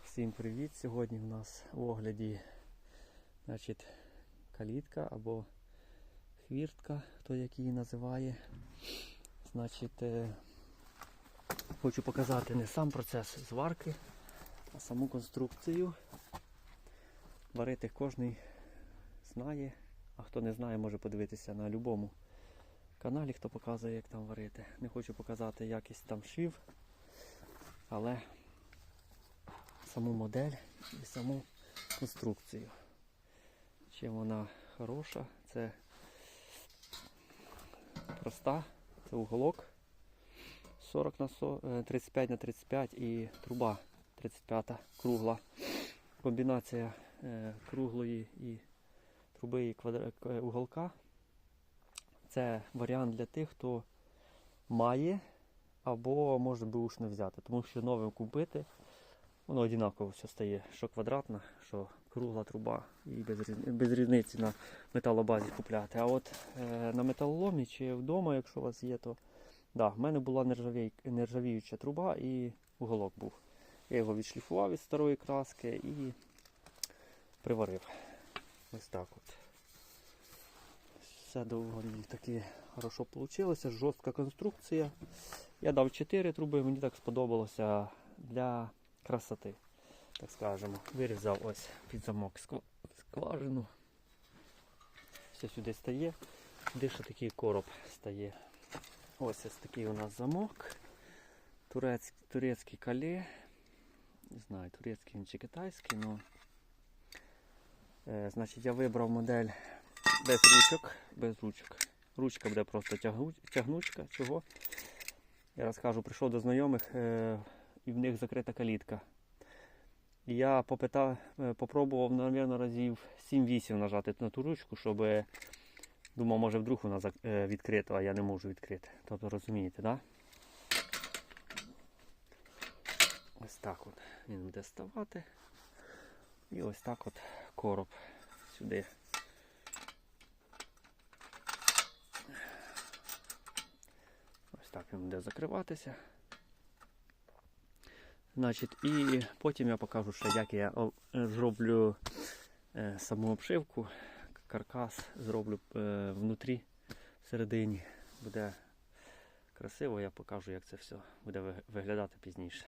Так, всім привіт! Сьогодні в нас в огляді значить, калітка або хвіртка, хто як її називає. Значить, е, хочу показати не сам процес зварки, а саму конструкцію. Варити кожний знає, а хто не знає, може подивитися на будь-якому каналі, хто показує, як там варити. Не хочу показати якість там шив, але саму модель і саму конструкцію. Чим вона хороша, це проста, це уголок 40 на 40, е, 35 на 35 і труба 35 кругла. Комбінація е, круглої і труби і квадра... к- е, уголка. Це варіант для тих, хто має або може бушне взяти, тому що новим купити Воно однаково все стає, що квадратна, що кругла труба і без, без різниці на металобазі купляти. А от е, на металоломі чи вдома, якщо у вас є, то да, в мене була нержавій, нержавіюча труба і уголок був. Я його відшліфував від старої краски і приварив. Ось так от. Все доволі таки хорошо вийшло, жорстка конструкція. Я дав 4 труби, мені так сподобалося для красоти, так скажемо. Вирізав ось під замок скважину. Все сюди стає. Де ще такий короб стає. Ось ось такий у нас замок. Турецький, турецький кале. Не знаю, турецький він чи китайський, але. Е, значить, я вибрав модель без ручок. Без ручок. Ручка буде просто тягну, тягнучка. Чого? Я розкажу, прийшов до знайомих е, і в них закрита калітка. Я попитав, е, попробував, мабуть, разів 7-8 нажати на ту ручку, щоб думав, може вдруг вона е, відкрита, а я не можу відкрити. Тобто розумієте? Да? Ось так от він буде ставати. І ось так от короб сюди. Ось так він буде закриватися. Значить, і потім я покажу, що як я зроблю е, саму обшивку, каркас зроблю е, внутрі, всередині. Буде красиво, я покажу, як це все буде виглядати пізніше.